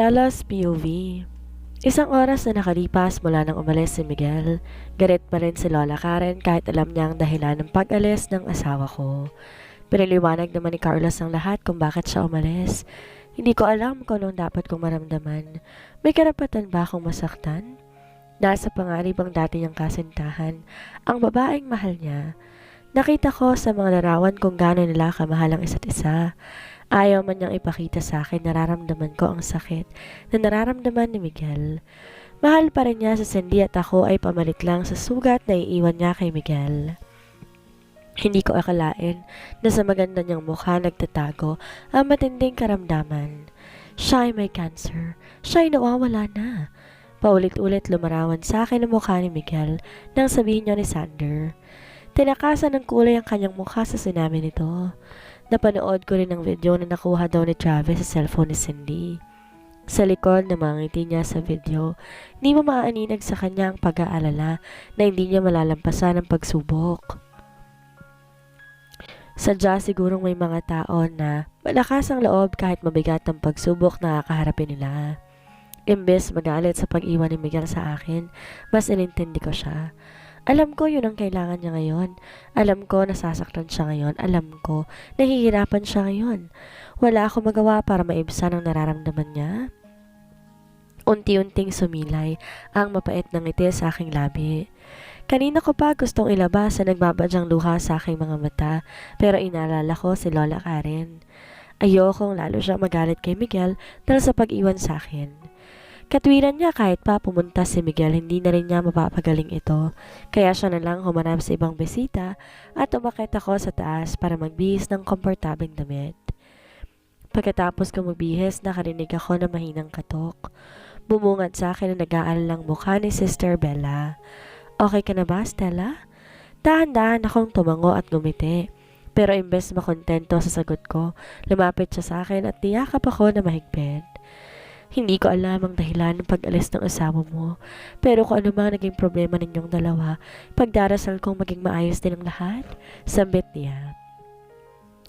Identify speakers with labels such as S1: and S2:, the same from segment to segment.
S1: Stella's POV Isang oras na nakalipas mula nang umalis si Miguel, galit pa rin si Lola Karen kahit alam niya ang dahilan ng pag-alis ng asawa ko. Pinaliwanag naman ni Carlos ang lahat kung bakit siya umalis. Hindi ko alam kung anong dapat kong maramdaman. May karapatan ba akong masaktan? Nasa pangarib ang dati niyang kasintahan, ang babaeng mahal niya. Nakita ko sa mga larawan kung gaano nila kamahal ang isa't isa. Ayaw man niyang ipakita sa akin nararamdaman ko ang sakit na nararamdaman ni Miguel. Mahal pa rin niya sa Cindy at ako ay pamalit lang sa sugat na iiwan niya kay Miguel. Hindi ko akalain na sa maganda niyang mukha nagtatago ang matinding karamdaman. Siya ay may cancer. Siya ay nawawala na. Paulit-ulit lumarawan sa akin ang mukha ni Miguel nang sabihin niya ni Sander. Tinakasan ng kulay ang kanyang mukha sa sinabi nito. Napanood ko rin ang video na nakuha daw ni Travis sa cellphone ni Cindy. Sa likod na mga ngiti niya sa video, hindi mo maaaninag sa kanya ang pag-aalala na hindi niya malalampasan ang pagsubok. Sadya sigurong may mga tao na malakas ang loob kahit mabigat ang pagsubok na kakaharapin nila. Imbes magalit sa pag-iwan ni Miguel sa akin, mas inintindi ko siya. Alam ko yun ang kailangan niya ngayon. Alam ko nasasaktan siya ngayon. Alam ko nahihirapan siya ngayon. Wala akong magawa para maibsan ang nararamdaman niya. Unti-unting sumilay ang mapait ng ngiti sa aking labi. Kanina ko pa gustong ilabas sa nagbabadyang luha sa aking mga mata pero inaalala ko si Lola Karen. Ayokong lalo siya magalit kay Miguel dahil sa pag-iwan sa akin. Katwiran niya kahit pa pumunta si Miguel hindi na rin niya mapapagaling ito. Kaya siya na lang humanap sa ibang besita at umakit ako sa taas para magbihis ng komportabeng damit. Pagkatapos ko magbihis, nakarinig ako na mahinang katok. Bumungad sa akin na nag-aalalang mukha ni Sister Bella. Okay ka na ba, Stella? Dahan-dahan akong tumango at gumiti. Pero imbes makontento sa sagot ko, lumapit siya sa akin at niyakap ako na mahigpit. Hindi ko alam ang dahilan ng pag-alis ng asawa mo, pero kung ano mang naging problema ninyong dalawa, pagdarasal kong maging maayos din ang lahat, sambit niya.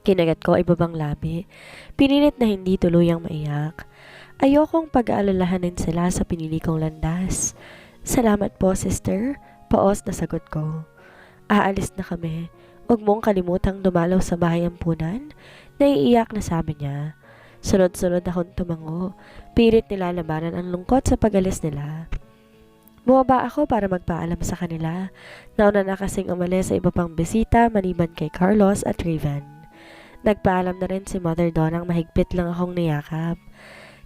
S1: Kinagat ko ay babang labi, pinilit na hindi tuluyang maiyak. Ayokong pag-aalalahanin sila sa pinili kong landas. Salamat po, sister. Paos na sagot ko. Aalis na kami. Huwag mong kalimutang dumalaw sa bahay ampunan. Naiiyak na sabi niya. Sunod-sunod akong tumango. Pilit nilalabanan ang lungkot sa pag-alis nila. Bumaba ako para magpaalam sa kanila. Nauna na kasing umalis sa iba pang bisita maliban kay Carlos at Raven. Nagpaalam na rin si Mother Donang mahigpit lang akong niyakap.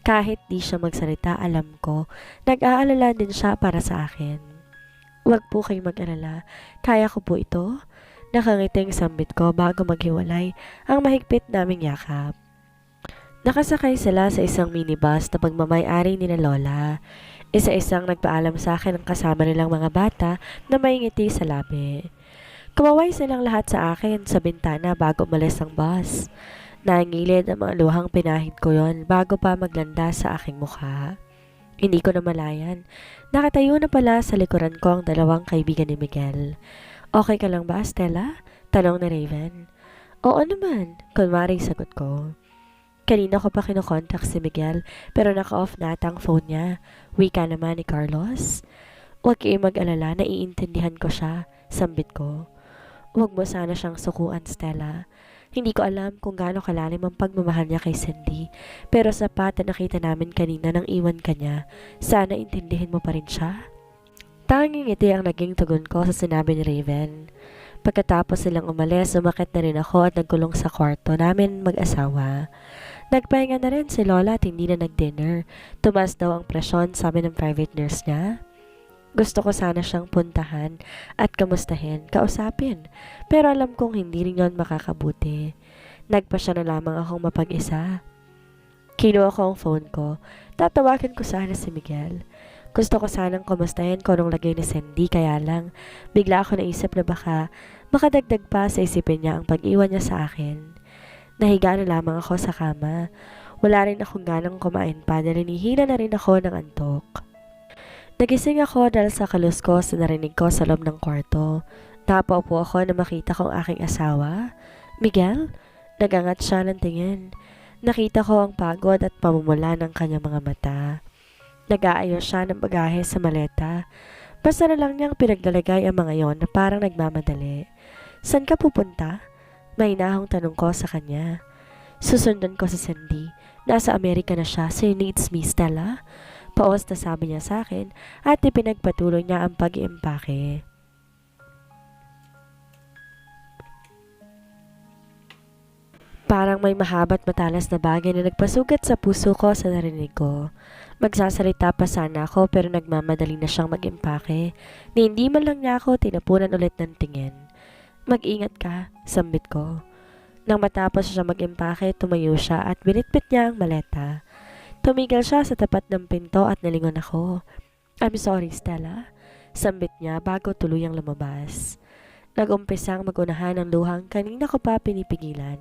S1: Kahit di siya magsalita, alam ko, nag-aalala din siya para sa akin. Huwag po kayong mag-alala. Kaya ko po ito. Nakangiting sambit ko bago maghiwalay ang mahigpit naming yakap. Nakasakay sila sa isang minibus na pagmamayari ni na Lola. Isa-isang nagpaalam sa akin ang kasama nilang mga bata na may ngiti sa labi. Kumaway silang lahat sa akin sa bintana bago umalis ang bus. Nangilid ang mga luhang pinahid ko yon bago pa maglanda sa aking mukha. Hindi ko na malayan. Nakatayo na pala sa likuran ko ang dalawang kaibigan ni Miguel. Okay ka lang ba, Stella? Tanong ni Raven. Oo naman, kunwaring sagot ko. Kanina ko pa kinokontak si Miguel pero naka-off na ata ang phone niya. Wika naman ni Carlos. Huwag kayo mag-alala, naiintindihan ko siya. Sambit ko. Huwag mo sana siyang sukuan, Stella. Hindi ko alam kung gaano kalalim ang pagmamahal niya kay Cindy, pero sapat na nakita namin kanina nang iwan ka niya. Sana intindihin mo pa rin siya. Tanging iti ang naging tugon ko sa sinabi ni Raven. Pagkatapos silang umalis, umakit na rin ako at nagkulong sa kwarto namin mag-asawa. Nagpahinga na rin si Lola at hindi na nag-dinner. Tumas daw ang presyon sa amin ng private nurse niya. Gusto ko sana siyang puntahan at kamustahin, kausapin. Pero alam kong hindi rin yon makakabuti. Nagpa siya na lamang akong mapag-isa. Kinuha ko ang phone ko. Tatawagan ko sana si Miguel. Gusto ko sanang kumustahin ko nung lagay ni Cindy kaya lang bigla ako naisip na baka makadagdag pa sa isipin niya ang pag-iwan niya sa akin. Nahiga na lamang ako sa kama. Wala rin akong ganang kumain pa dahil hinihila na rin ako ng antok. Nagising ako dahil sa kaluskos na narinig ko sa loob ng kwarto. Napaupo ako na makita kong aking asawa. Miguel? Nagangat siya ng tingin. Nakita ko ang pagod at pamumula ng kanyang mga mata. Nag-aayos siya ng bagahe sa maleta. Basta na lang niyang pinaglalagay ang mga yon na parang nagmamadali. San ka pupunta? May nahong tanong ko sa kanya. Susundan ko si Cindy. Nasa Amerika na siya, so needs me, Stella. Paos na sabi niya sa akin at ipinagpatuloy niya ang pag-iimpake. Parang may mahabat matalas na bagay na nagpasugat sa puso ko sa narinig ko. Magsasalita pa sana ako pero nagmamadali na siyang mag-impake. Ni hindi man lang niya ako tinapunan ulit ng tingin. Mag-ingat ka, sambit ko. Nang matapos siya mag-impake, tumayo siya at binitbit niya ang maleta. Tumigil siya sa tapat ng pinto at nalingon ako. I'm sorry, Stella. Sambit niya bago tuluyang lumabas. Nag-umpisang magunahan ang luhang kanina ko pa pinipigilan.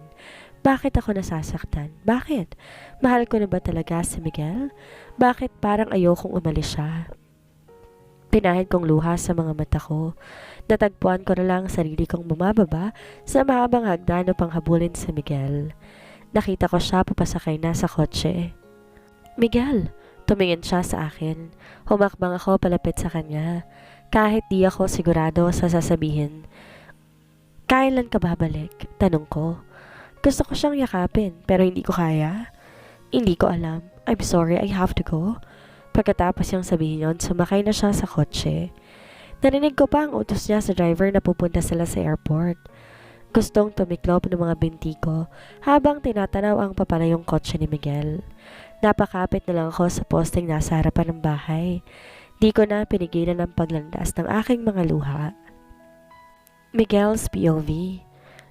S1: Bakit ako nasasaktan? Bakit? Mahal ko na ba talaga si Miguel? Bakit parang ayokong umalis siya? Pinahid kong luha sa mga mata ko. Natagpuan ko na lang ang sarili kong bumababa sa mahabang hagdan upang habulin si Miguel. Nakita ko siya papasakay na sa kotse. Miguel! Tumingin siya sa akin. Humakbang ako palapit sa kanya. Kahit di ako sigurado sa sasabihin. Kailan ka babalik? Tanong ko. Gusto ko siyang yakapin pero hindi ko kaya. Hindi ko alam. I'm sorry, I have to go. Pagkatapos niyang sabihin yon, sumakay na siya sa kotse. Narinig ko pa ang utos niya sa driver na pupunta sila sa airport. Gustong tumiklop ng mga binti ko habang tinatanaw ang papalayong kotse ni Miguel. Napakapit na lang ako sa posting nasa harapan ng bahay. Di ko na pinigilan ang paglandas ng aking mga luha. Miguel's POV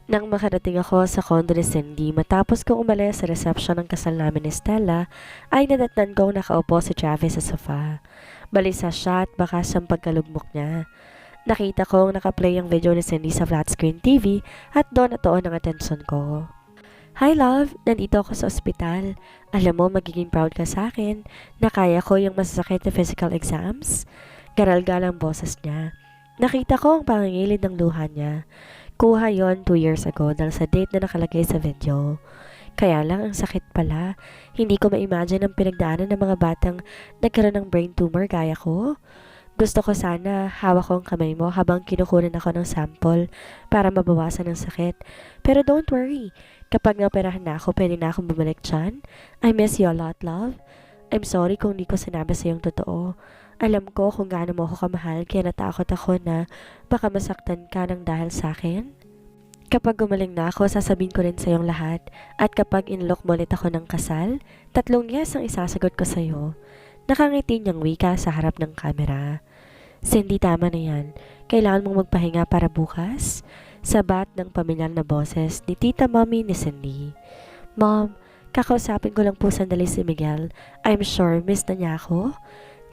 S1: Nang makarating ako sa condo ni Cindy matapos kong umalis sa reception ng kasal namin ni Stella, ay nadatnan kong nakaupo si Travis sa sofa. Balisa siya at bakas ang pagkalugmok niya. Nakita kong nakaplay ang video ni Cindy sa flat screen TV at doon natuon ang atensyon ko. Hi love, nandito ako sa ospital. Alam mo magiging proud ka sa akin na kaya ko yung masasakit na physical exams. Garal-gal ang boses niya. Nakita ko ang pangingilid ng luha niya. Kuha yon 2 years ago dahil sa date na nakalagay sa video. Kaya lang ang sakit pala. Hindi ko ma-imagine ang pinagdaanan ng mga batang nagkaroon ng brain tumor gaya ko. Gusto ko sana hawak ko ang kamay mo habang kinukunan ako ng sample para mabawasan ang sakit. Pero don't worry, kapag naoperahan na ako, pwede na akong bumalik dyan. I miss you a lot, love. I'm sorry kung di ko sinabi sa yung totoo. Alam ko kung gaano mo ako kamahal kaya natakot ako na baka masaktan ka ng dahil sa akin. Kapag gumaling na ako, sasabihin ko rin sa iyong lahat. At kapag inlock mo ulit ako ng kasal, tatlong yes ang isasagot ko sa iyo. Nakangiti niyang wika sa harap ng kamera. Cindy, tama na yan. Kailangan mong magpahinga para bukas. Sabat ng pamilyar na boses ni tita mommy ni Cindy. Mom, kakausapin ko lang po sandali si Miguel. I'm sure miss na niya ako.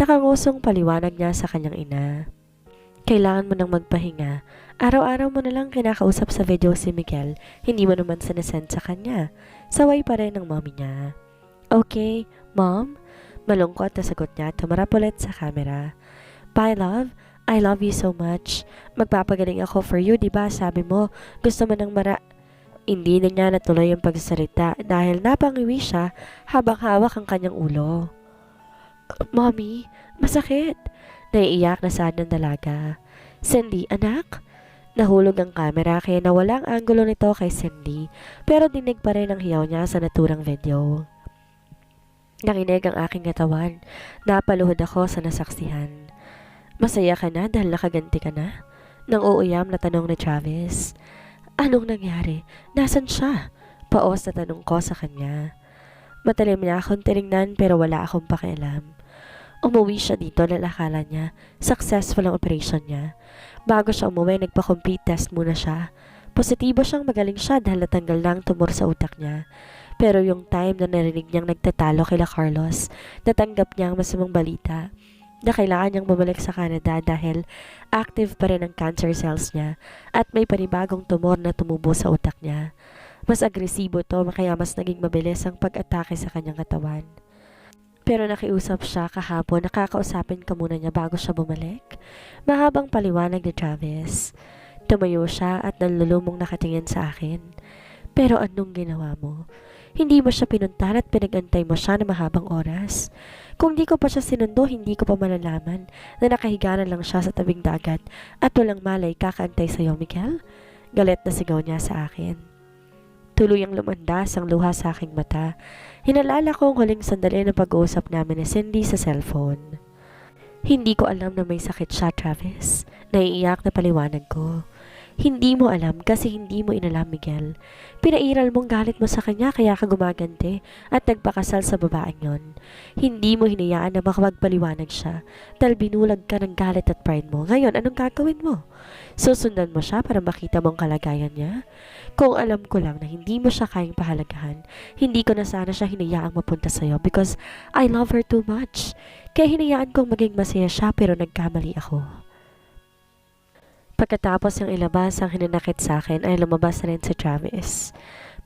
S1: Nakangusong paliwanag niya sa kanyang ina. Kailangan mo nang magpahinga. Araw-araw mo na lang kinakausap sa video si Miguel. Hindi mo naman sinesend sa kanya. Saway pa rin ng mommy niya. Okay, mom? Malungkot na sagot niya at tumarap ulit sa camera. Bye, love. I love you so much. Magpapagaling ako for you, di ba? Sabi mo, gusto mo ng mara... Hindi na niya natuloy ang pagsasalita dahil napangiwi siya habang hawak ang kanyang ulo. Mommy, masakit. Naiiyak na sad ng dalaga. Cindy, anak? Nahulog ang kamera kaya nawala ang angulo nito kay Cindy pero dinig pa rin ang hiyaw niya sa naturang video. Nakinig ang aking katawan. Napaluhod ako sa nasaksihan. Masaya ka na dahil nakaganti ka na? Nang uuyam na tanong ni Travis. Anong nangyari? Nasaan siya? Paos na tanong ko sa kanya. Matalim na akong tinignan pero wala akong pakialam. Umuwi siya dito na akala niya successful ang operation niya. Bago siya umuwi, nagpa-complete test muna siya. Positibo siyang magaling siya dahil natanggal na ang tumor sa utak niya. Pero yung time na narinig niyang nagtatalo kila Carlos, natanggap niya ang masamang balita na kailangan niyang bumalik sa Canada dahil active pa rin ang cancer cells niya at may panibagong tumor na tumubo sa utak niya. Mas agresibo to kaya mas naging mabilis ang pag-atake sa kanyang katawan. Pero nakiusap siya kahapon, nakakausapin ka muna niya bago siya bumalik. Mahabang paliwanag ni Travis. Tumayo siya at nanlulumong nakatingin sa akin. Pero anong ginawa mo? Hindi mo siya pinuntahan at pinagantay mo siya na mahabang oras. Kung di ko pa siya sinundo, hindi ko pa malalaman na nakahiga na lang siya sa tabing dagat at walang malay kakaantay sa'yo, Miguel. Galit na sigaw niya sa akin. Tuluyang lumandas ang luha sa aking mata. Hinalala ko ang huling sandali ng pag-uusap namin ni Cindy sa cellphone. Hindi ko alam na may sakit siya, Travis. Naiiyak na paliwanag ko. Hindi mo alam kasi hindi mo inalam, Miguel. Pinairal mong galit mo sa kanya kaya ka gumaganti at nagpakasal sa babaeng yon. Hindi mo hinayaan na makapagpaliwanag siya dahil binulag ka ng galit at pride mo. Ngayon, anong gagawin mo? Susundan mo siya para makita mong kalagayan niya? Kung alam ko lang na hindi mo siya kayang pahalagahan, hindi ko na sana siya hinayaang mapunta sa'yo because I love her too much. Kaya hinayaan kong maging masaya siya pero nagkamali ako. Pagkatapos ng ilabas ang hinanakit sa akin ay lumabas na rin si Travis.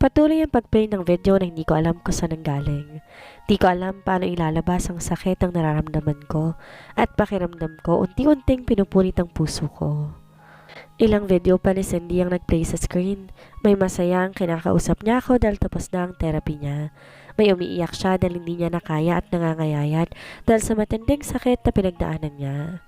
S1: Patuloy ang pag-play ng video na hindi ko alam kung saan nanggaling. Di ko alam paano ilalabas ang sakit ng nararamdaman ko at pakiramdam ko unti-unting pinupunit ang puso ko. Ilang video pa ni Cindy ang nag-play sa screen. May masayang kinakausap niya ako dahil tapos na ang therapy niya. May umiiyak siya dahil hindi niya nakaya at nangangayayat dahil sa matinding sakit na pinagdaanan niya.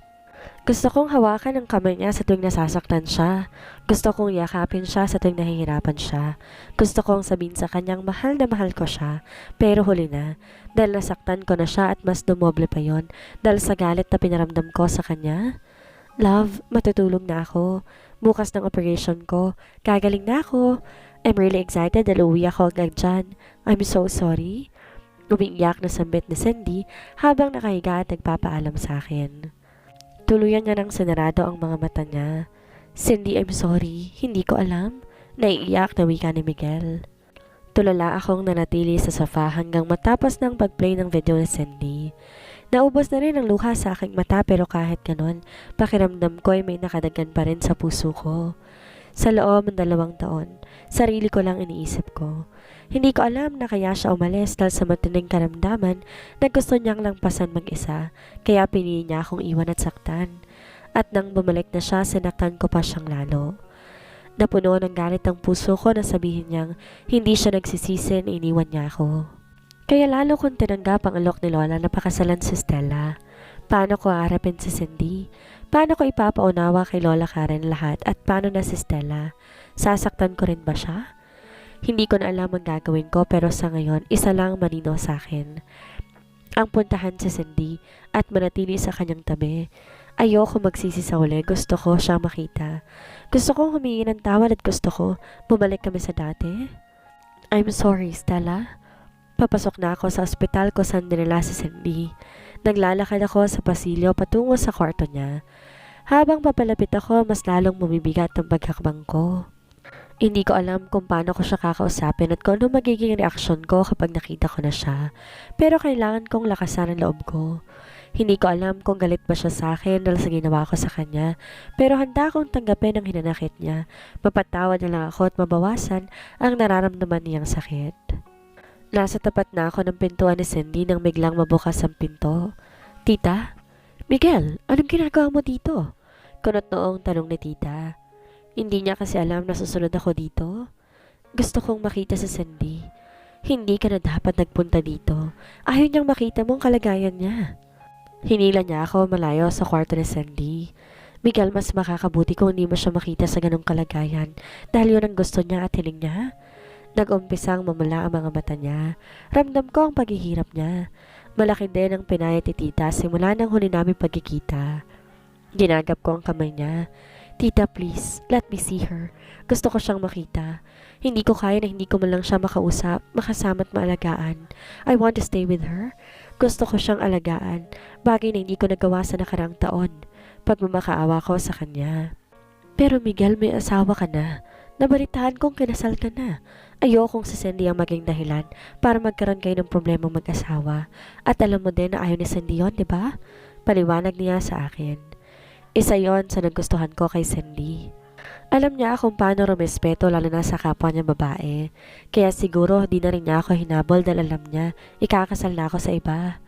S1: Gusto kong hawakan ang kamay niya sa tuwing nasasaktan siya. Gusto kong yakapin siya sa tuwing nahihirapan siya. Gusto kong sabihin sa kanyang mahal na mahal ko siya. Pero huli na, dahil nasaktan ko na siya at mas dumoble pa yon dahil sa galit na pinaramdam ko sa kanya. Love, matutulog na ako. Bukas ng operation ko. Gagaling na ako. I'm really excited dahil uwi ako agad dyan. I'm so sorry. Umiiyak na sambit ni Cindy habang nakahiga at nagpapaalam sa akin. Tuluyan niya ng sinarado ang mga mata niya. Cindy, I'm sorry. Hindi ko alam. Naiiyak na wika ni Miguel. Tulala akong nanatili sa sofa hanggang matapos ng pag-play ng video ni Cindy. Naubos na rin ang luha sa aking mata pero kahit ganon, pakiramdam ko ay may nakadagan pa rin sa puso ko. Sa loob ng dalawang taon, sarili ko lang iniisip ko. Hindi ko alam na kaya siya umalis dahil sa matinding karamdaman na gusto niyang langpasan mag-isa, kaya pinili niya akong iwan at saktan. At nang bumalik na siya, sinaktan ko pa siyang lalo. Napuno ng galit ang puso ko na sabihin niyang hindi siya nagsisisi na iniwan niya ako. Kaya lalo kong tinanggap ang alok ni Lola na pakasalan si Stella. Paano ko aarapin si Cindy? Paano ko ipapaunawa kay Lola Karen lahat at paano na si Stella? Sasaktan ko rin ba siya? Hindi ko na alam ang gagawin ko pero sa ngayon, isa lang manino sa akin. Ang puntahan si Cindy at manatili sa kanyang tabi. Ayoko magsisi sa huli, gusto ko siya makita. Gusto kong humingi ng tawad at gusto ko bumalik kami sa dati. I'm sorry, Stella. Papasok na ako sa ospital ko saan dinala si Cindy. Naglalakad ako sa pasilyo patungo sa kwarto niya. Habang papalapit ako, mas lalong bumibigat ang paghakbang ko. Hindi ko alam kung paano ko siya kakausapin at kung ano magiging reaksyon ko kapag nakita ko na siya. Pero kailangan kong lakasan ang loob ko. Hindi ko alam kung galit ba siya sa akin dahil sa ginawa ko sa kanya. Pero handa akong tanggapin ang hinanakit niya. Mapatawad na lang ako at mabawasan ang nararamdaman niyang sakit. Nasa tapat na ako ng pintuan ni Cindy nang biglang mabukas ang pinto. Tita? Miguel, anong ginagawa mo dito? Kunot noong tanong ni tita. Hindi niya kasi alam na susunod ako dito. Gusto kong makita si Cindy. Hindi ka na dapat nagpunta dito. Ayaw niyang makita mo ang kalagayan niya. Hinila niya ako malayo sa kwarto ni Cindy. Miguel, mas makakabuti kung hindi mo siya makita sa ganong kalagayan dahil yun ang gusto niya at hiling niya. Nag-umpisang mamula ang mga mata niya. Ramdam ko ang paghihirap niya. Malaki din ang pinayat ni tita simula ng huli namin pagkikita. Ginagap ko ang kamay niya. Tita, please, let me see her. Gusto ko siyang makita. Hindi ko kaya na hindi ko man lang siya makausap, makasama at maalagaan. I want to stay with her. Gusto ko siyang alagaan, bagay na hindi ko nagawa sa nakarang taon. Pagmamakaawa ko sa kanya. Pero Miguel, may asawa ka na. Nabalitaan kong kinasal ka na. Ayokong si Cindy ang maging dahilan para magkaroon kayo ng problema mag-asawa. At alam mo din na ayaw ni Cindy yun, di ba? Paliwanag niya sa akin. Isa yon sa nagustuhan ko kay Cindy. Alam niya kung paano rumespeto lalo na sa kapwa niya babae. Kaya siguro di na rin niya ako hinabol dahil alam niya ikakasal na ako sa iba.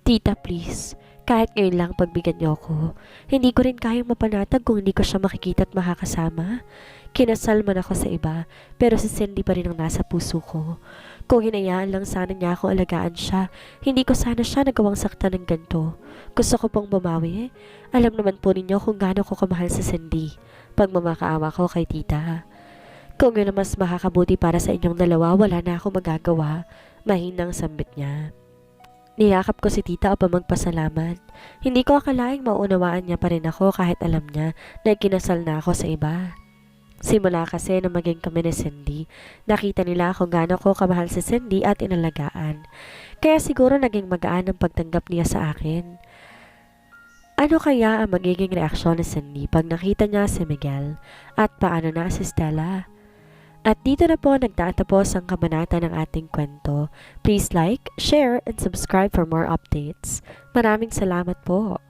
S1: Tita, please. Kahit ngayon lang pagbigyan niyo ako. Hindi ko rin kayang mapanatag kung hindi ko siya makikita at makakasama. Kinasal man ako sa iba, pero si Cindy pa rin ang nasa puso ko. Kung hinayaan lang sana niya ako alagaan siya, hindi ko sana siya nagawang saktan ng ganito. Gusto ko pong bumawi. Alam naman po ninyo kung gaano ko kamahal sa Cindy. Pagmamakaawa ko kay tita. Kung yun mas makakabuti para sa inyong dalawa, wala na ako magagawa. Mahinang sambit niya. Niyakap ko si tita upang magpasalamat. Hindi ko akalaing maunawaan niya pa rin ako kahit alam niya na ikinasal na ako sa iba. Simula kasi na maging kami ni Cindy, nakita nila kung gaano ko kamahal si Cindy at inalagaan. Kaya siguro naging magaan ang pagtanggap niya sa akin. Ano kaya ang magiging reaksyon ni Cindy pag nakita niya si Miguel at paano na si Stella? At dito na po nagtatapos ang kabanata ng ating kwento. Please like, share, and subscribe for more updates. Maraming salamat po.